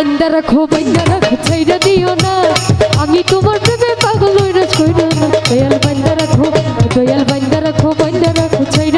বাইন্দা রাখো বাইন্দা রাখো, ছাইরা দিও না। আমি তোমার প্রেমে পাগল হইরা ছইরা না। দয়াল বাইন্দা রাখো, দয়াল বাইন্দা রাখো বাইন্দা রাখো ছাই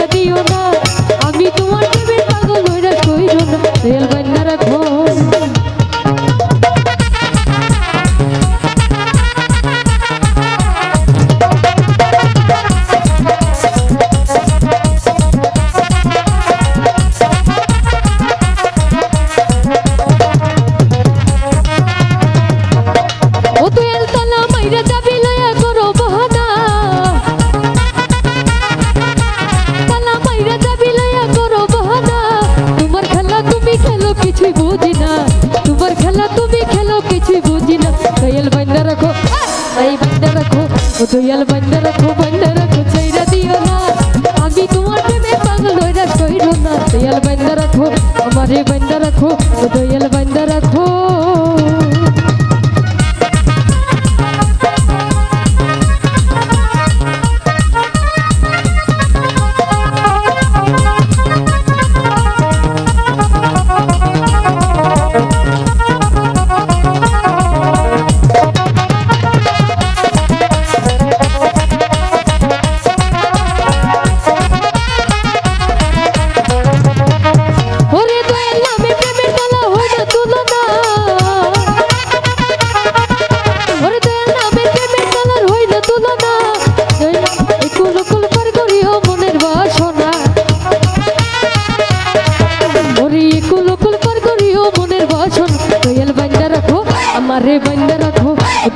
रखो तो दोयल बंद रखो।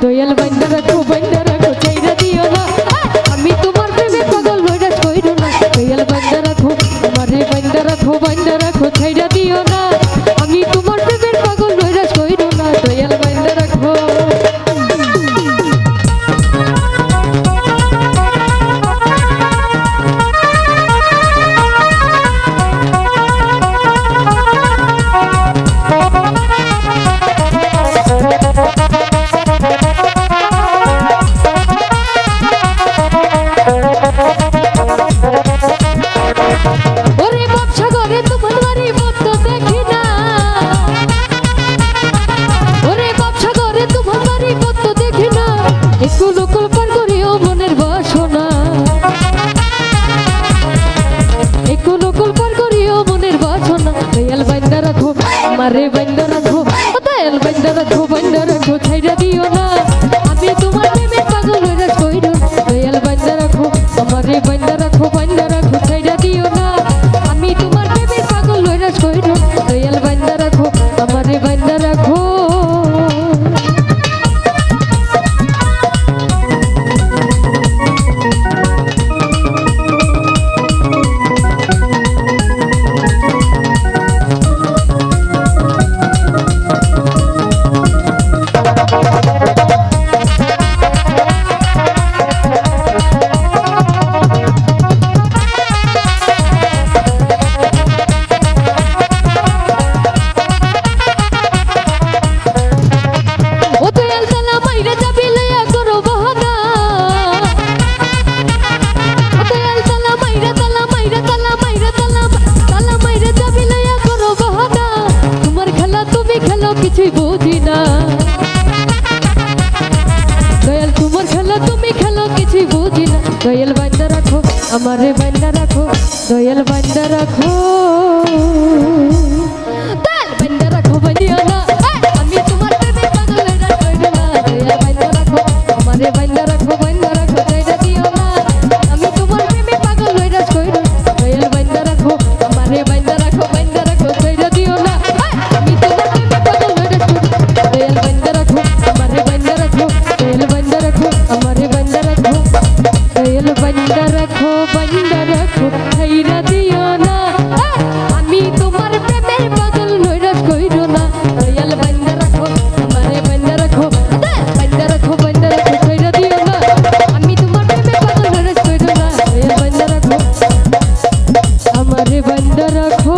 ದೊಯಲ್ ತು ಬಂದರು. আরে বন্ধুরা আমারে বান্দা রাখো, দয়াল বান্দা রাখো। দয়াল বান্দা রাখো বানিও না। আমি তোমার প্রেমে দয়াল বান্দা রাখো, আমারে বান্দা রাখো। রাখো, বাইন্দা রাখো খাইরা দিও না। আমি তোমার প্রেমের পাগল নইরা কইরো না। দয়াল, বাইন্দা রাখো, আমারে বাইন্দা রাখো। বাইন্দা রাখো বাইন্দা রাখো খাইরা দিও না। আমি তোমার প্রেমের পাগল রাখো।